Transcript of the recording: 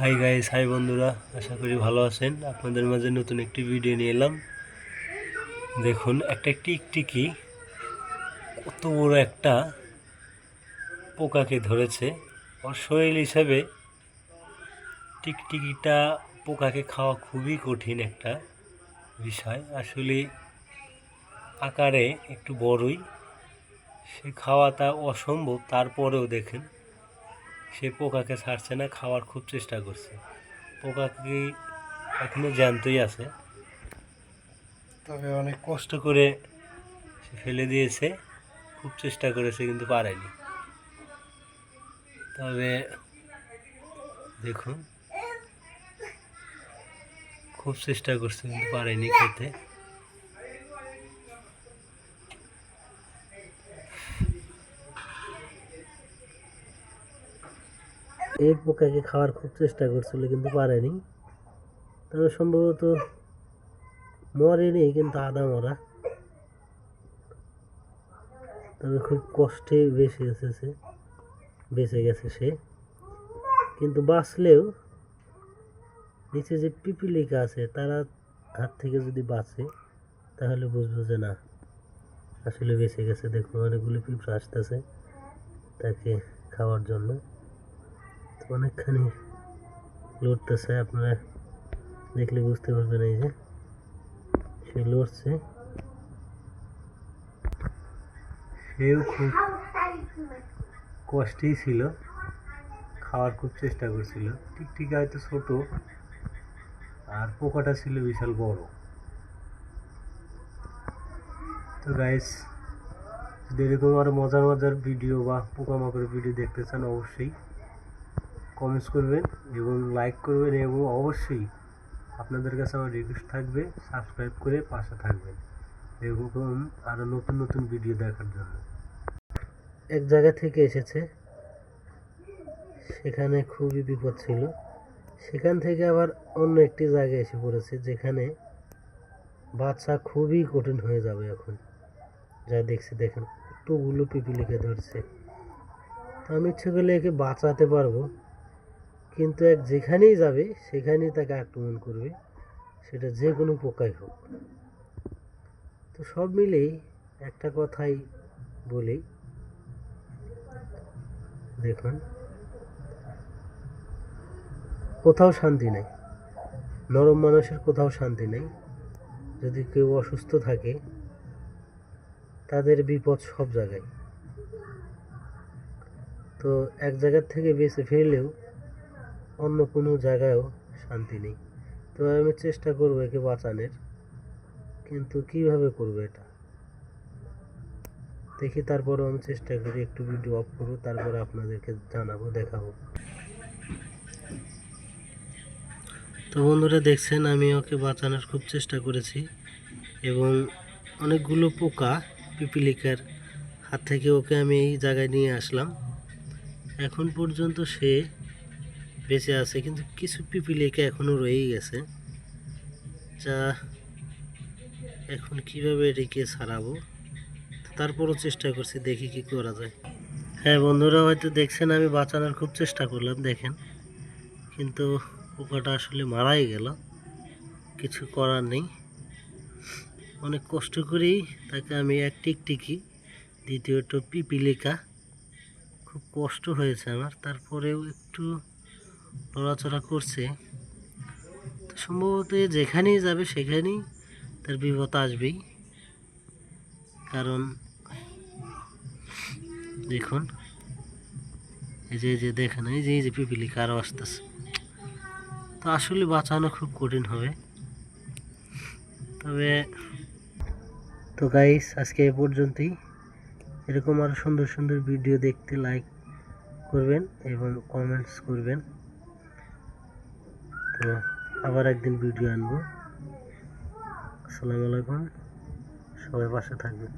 Hi guys hi বন্ধুরা, আশা করি ভালো আছেন। আপনাদের মাঝে নতুন একটি ভিডিও নিয়ে এলাম। দেখুন, একটা টিকটিকি কত বড় একটা পোকাকে ধরেছে। ওর শরীর হিসাবে টিকটিকিটা পোকাকে খাওয়া খুবই কঠিন একটা বিষয়। আসলে আকারে একটু বড়ই। সে খাওয়াটা অসম্ভব, তারপরেও দেখেন সে পোকাকে ছাড়ছে না, খাওয়ার খুব চেষ্টা করছে। পোকাকে এখনও জ্যান্তই আছে। তবে অনেক কষ্ট করে সে ফেলে দিয়েছে, খুব চেষ্টা করেছে কিন্তু পারেনি। তবে দেখুন, খুব চেষ্টা করছে কিন্তু পারেনি খেতে। এই পোকাকে খাওয়ার খুব চেষ্টা করছিল, কিন্তু পারেনি। তবে সম্ভবত মরেনি, কিন্তু আদা মরা। তবে খুব কষ্টে বেঁচে এসেছে, বেঁচে গেছে সে। কিন্তু বাঁচলেও নিচে যে পিপিলিকা আছে, তারা হাত থেকে যদি বাঁচে, তাহলে বুঝব যে না, আসলে বেঁচে গেছে। দেখুন, অনেকগুলো পিঁপড়া আসতেছে তাকে খাওয়ার জন্য। অনেকখানি লড়তেছে, আপনারা দেখলে বুঝতে পারবেন এই যে। সে লড়ছে। সেও খুব কষ্টেই ছিল। খাওয়ার খুব চেষ্টা করছিল। টিকটিকি হয়তো ছোট, আর পোকাটা ছিল বিশাল বড়। তো গাইস যদি এরকম আরও মজার মজার ভিডিও বা পোকামাকড়ের ভিডিও দেখতে চান, অবশ্যই কমেন্টস করবেন এবং লাইক করবেন এবং অবশ্যই আপনাদের কাছে আমার রিকোয়েস্ট থাকবে সাবস্ক্রাইব করে পাশে থাকবেন এরকম আরও নতুন নতুন ভিডিও দেখার জন্য। এক জায়গা থেকে এসেছে। সেখানে খুবই বিপদ ছিল। সেখান থেকে আবার অন্য একটি জায়গায় এসে পড়েছে যেখানে বাচ্চা খুবই কঠিন হয়ে যাবে এখন। যা দেখছি, দেখেন, কতগুলো পিপিলিকে ধরছে। তো আমি ইচ্ছে করলে একে বাঁচাতে পারব। কিন্তু এক যেখানেই যাবে, সেখানেই তাকে আক্রমণ করবে। সেটা যে কোনো পোকাই হোক। তো সব মিলেই একটা কথাই বলি। দেখুন, কোথাও শান্তি নেই। নরম মানুষের কোথাও শান্তি নেই। যদি কেউ অসুস্থ থাকে, তাদের বিপদ সব জায়গায়। তো এক জায়গার থেকে বেঁচে ফিরলেও অন্য কোনো জায়গায়ও শান্তি নেই। তো আমি চেষ্টা করব একে বাঁচানোর। কিন্তু কীভাবে করব এটা? দেখি তারপরেও আমি চেষ্টা করি একটু ভিডিও অফ করব, তারপরে আপনাদেরকে জানাব, দেখাবো। তো বন্ধুরা, দেখছেন, আমি ওকে বাঁচানোর খুব চেষ্টা করেছি এবং অনেকগুলো পোকা পিপিলিকার হাত থেকে ওকে আমি এই জায়গায় নিয়ে আসলাম। এখন পর্যন্ত সে বেঁচে আছে, কিন্তু কিছু পিপিলিকা এখনও রয়েই গেছে, যা এখন কীভাবে এটিকে ছাড়াবো তারপরও চেষ্টা করছি দেখি কি করা যায়। হ্যাঁ বন্ধুরা, হয়তো দেখছেন, আমি বাঁচানোর খুব চেষ্টা করলাম, দেখেন, কিন্তু পোকাটা আসলে মারাই গেল, কিছু করার নেই। অনেক কষ্ট করেই তাকে আমি এক টিকটিকি, দ্বিতীয়ত পিপিলিকা, খুব কষ্ট হয়েছে আমার, তারপরেও একটু নড়াচড়া করছে, তো সম্ভবত যেখানেই যাবে সেখানেই তার বিপদ আসবেই। কারণ দেখুন, এই যে যে দেখেন, এই যে এই যে পিপিলিকা আরও আসতেছে। তো আসলে বাঁচানো খুব কঠিন হবে। তবে তো গাইস আজকে এ পর্যন্তই। এরকম আরও সুন্দর সুন্দর ভিডিও দেখতে লাইক করবেন এবং কমেন্টস করবেন। তো আবার একদিন ভিডিও আনব। আসসালামু আলাইকুম। সবাই পাশে থাকবেন।